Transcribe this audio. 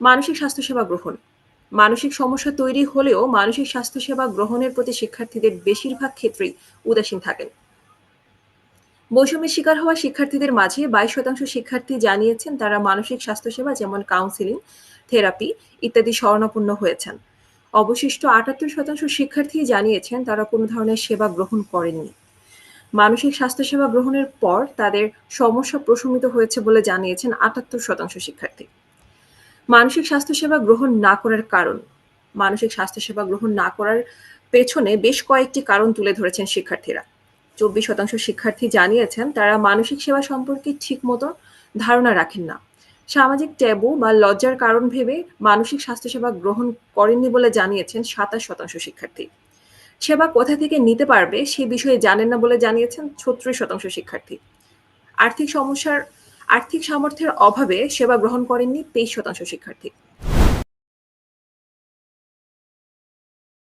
মানসিক স্বাস্থ্যসেবা গ্রহণ। মানসিক সমস্যা তৈরি হলেও মানসিক স্বাস্থ্যসেবা গ্রহণের প্রতি শিক্ষার্থীদের বেশিরভাগ ক্ষেত্রেই উদাসীন থাকেন। বৈষম্যের শিকার হওয়া শিক্ষার্থীদের মাঝে বাইশ শতাংশ শিক্ষার্থী জানিয়েছেন তারা মানসিক স্বাস্থ্যসেবা যেমন কাউন্সিলিং, থেরাপি ইত্যাদি শরণাপন্ন হয়েছেন। অবশিষ্ট আটাত্তর শতাংশ শিক্ষার্থী জানিয়েছেন তারা কোনো ধরনের সেবা গ্রহণ করেননি। মানসিক স্বাস্থ্যসেবা গ্রহণের পর তাদের সমস্যা প্রশমিত হয়েছে বলে জানিয়েছেন আটাত্তর শতাংশ শিক্ষার্থী। মানসিক স্বাস্থ্যসেবা গ্রহণ না করার কারণ। মানসিক স্বাস্থ্যসেবা গ্রহণ না করার পেছনে বেশ কয়েকটি কারণ তুলে ধরেছেন শিক্ষার্থীরা। চব্বিশ শতাংশ শিক্ষার্থী জানিয়েছেন, তারা মানসিক সেবা সম্পর্কে ঠিকমতো ধারণা রাখেন না। সামাজিক ট্যাবু বা লজ্জার কারণ ভেবে মানসিক স্বাস্থ্যসেবা গ্রহণ করেননি বলে জানিয়েছেন সাতাশ শতাংশ শিক্ষার্থী। সেবা কোথা থেকে নিতে পারবে সে বিষয়ে জানেন না বলে জানিয়েছেন ছত্রিশ শতাংশ শিক্ষার্থী। আর্থিক সমস্যার আর্থিক সামর্থ্যের অভাবে সেবা গ্রহণ করেননি তেইশ শতাংশ শিক্ষার্থী।